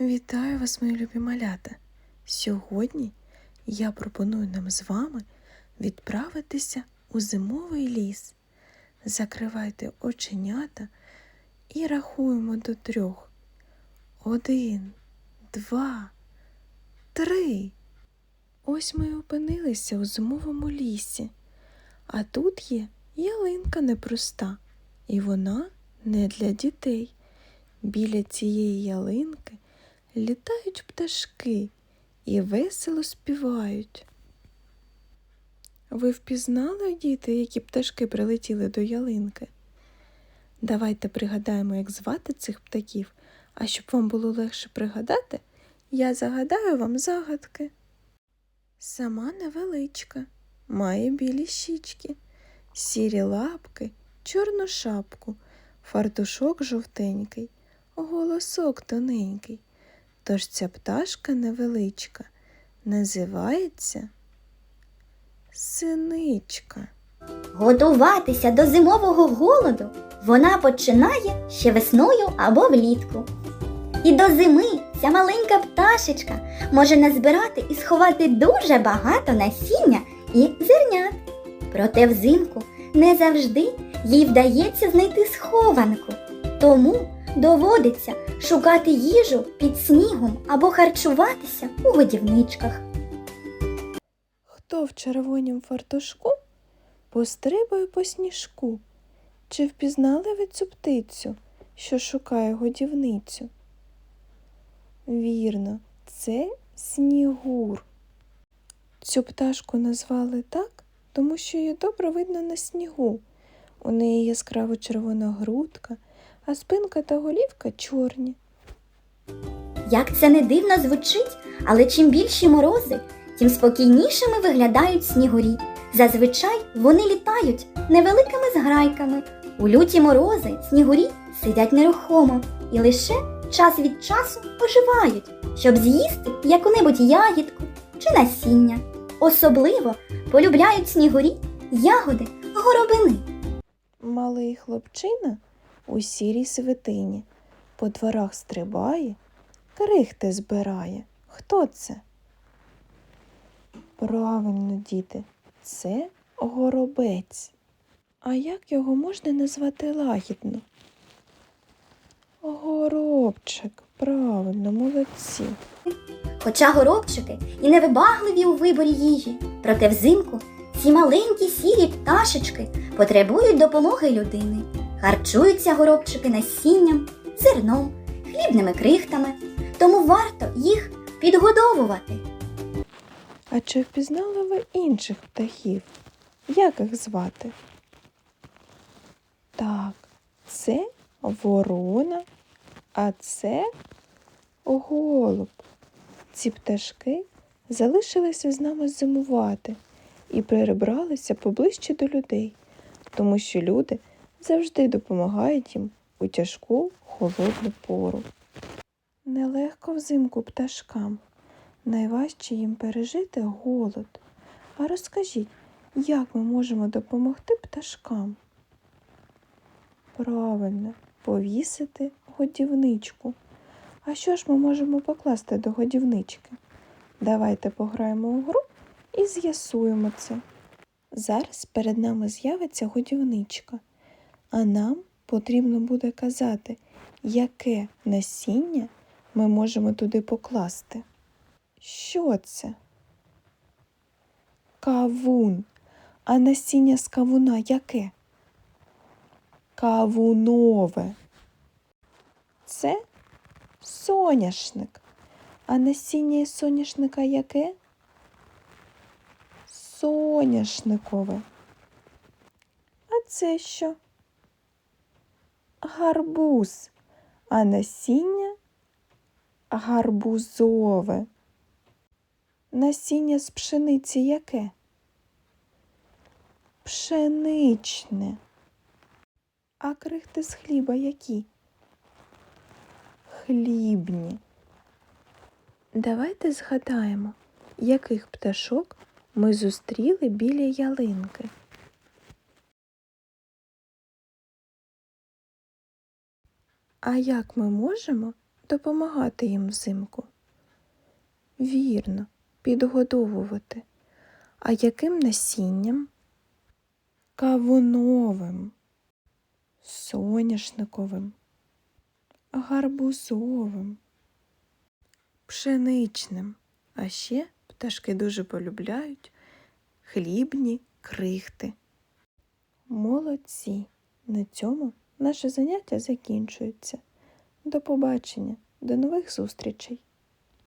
Вітаю вас, мої любі малята! Сьогодні я пропоную нам з вами відправитися у зимовий ліс. Закривайте оченята і рахуємо до трьох. Один, два, три. Ось ми й опинилися у зимовому лісі. А тут є ялинка непроста, і вона не для дітей. Біля цієї ялинки літають пташки і весело співають. Ви впізнали, діти, які пташки прилетіли до ялинки? Давайте пригадаємо, як звати цих птахів, а щоб вам було легше пригадати, я загадаю вам загадки. Сама невеличка, має білі щічки, сірі лапки, чорну шапку, фартушок жовтенький, голосок тоненький. Тож ця пташка невеличка називається синичка. Готуватися до зимового голоду вона починає ще весною або влітку. І до зими ця маленька пташечка може назбирати і сховати дуже багато насіння і зернят. Проте взимку не завжди їй вдається знайти схованку. Тому доводиться шукати їжу під снігом або харчуватися у годівничках. Хто в червонім фартушку пострибує по сніжку? Чи впізнали ви цю птицю, що шукає годівницю? Вірно, це снігур. Цю пташку назвали так, тому що її добре видно на снігу. У неї яскраво червона грудка, а спинка та голівка чорні. Як це не дивно звучить, але чим більші морози, тим спокійнішими виглядають снігурі. Зазвичай вони літають невеликими зграйками. У люті морози снігурі сидять нерухомо і лише час від часу оживають, щоб з'їсти яку-небудь ягідку чи насіння. Особливо полюбляють снігурі ягоди горобини. Малий хлопчина у сірій свитині по дворах стрибає, крихти збирає. Хто це? Правильно, діти, це горобець. А як його можна назвати лагідно? Горобчик, правильно, молодці. Хоча горобчики і невибагливі у виборі їжі, проте взимку ці маленькі сірі пташечки потребують допомоги людини. Харчуються горобчики насінням, зерном, хлібними крихтами, тому варто їх підгодовувати. А чи впізнали ви інших птахів? Як їх звати? Так, це ворона, а це голуб. Ці пташки залишилися з нами зимувати і перебралися поближче до людей, тому що люди завжди допомагають їм у тяжку холодну пору. Нелегко взимку пташкам. Найважче їм пережити голод. А розкажіть, як ми можемо допомогти пташкам? Правильно, повісити годівничку. А що ж ми можемо покласти до годівнички? Давайте пограємо у гру і з'ясуємо це. Зараз перед нами з'явиться годівничка, а нам потрібно буде казати, яке насіння ми можемо туди покласти. Що це? Кавун. А насіння з кавуна яке? Кавунове. Це соняшник. А насіння із соняшника яке? Соняшникове. А це що? Гарбуз. А насіння гарбузове. Насіння з пшениці яке? Пшеничне. А крихти з хліба які? Хлібні. Давайте згадаємо, яких пташок ми зустріли біля ялинки. А як ми можемо допомагати їм взимку? Вірно, підгодовувати. А яким насінням? Кавуновим, соняшниковим, гарбузовим, пшеничним. А ще пташки дуже полюбляють хлібні крихти. Молодці! На цьому наше заняття закінчується. До побачення, до нових зустрічей!